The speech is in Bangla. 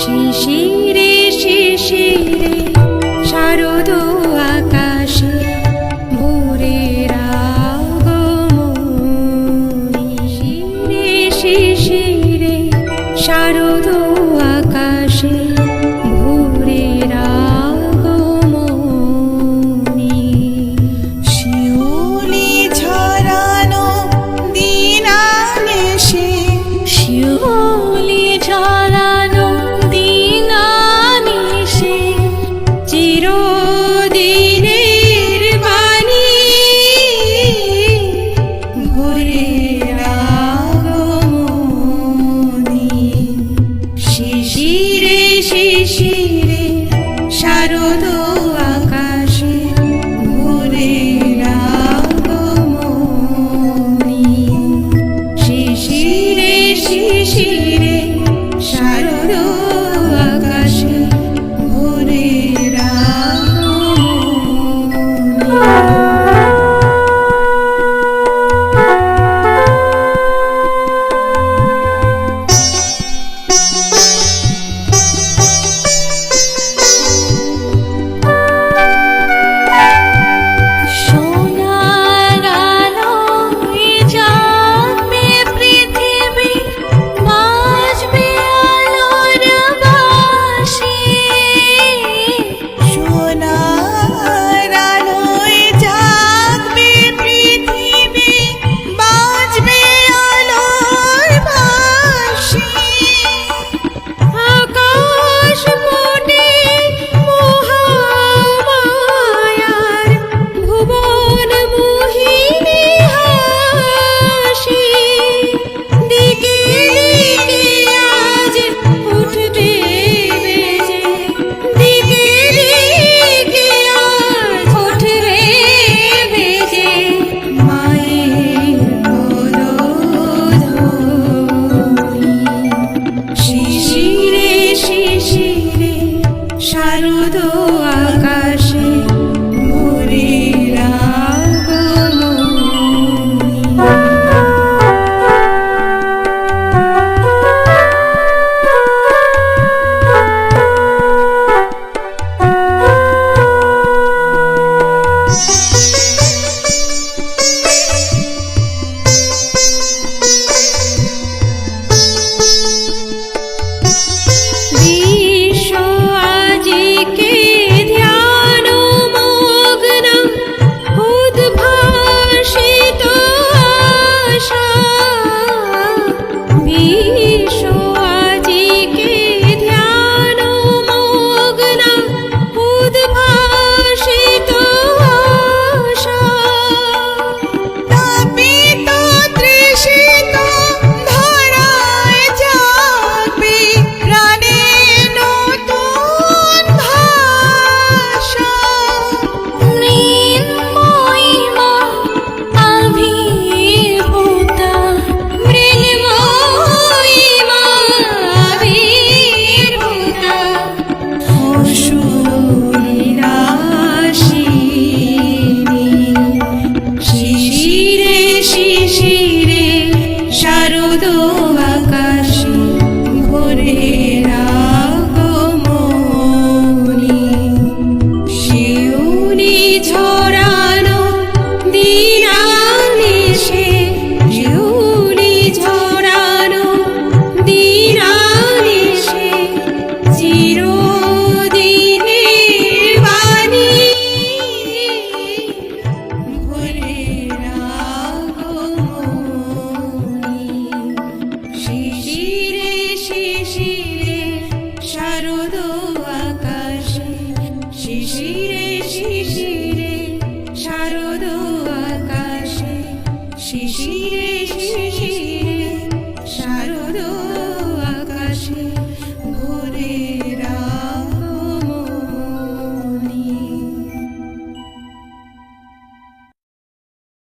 শিশিরে শিশিরে শারদ আকাশে। ভুলি ঝরানো দিনানিশে চিরদিনের বাণী। ভোরের আগমনী শিশিরে শিশিরে tuh.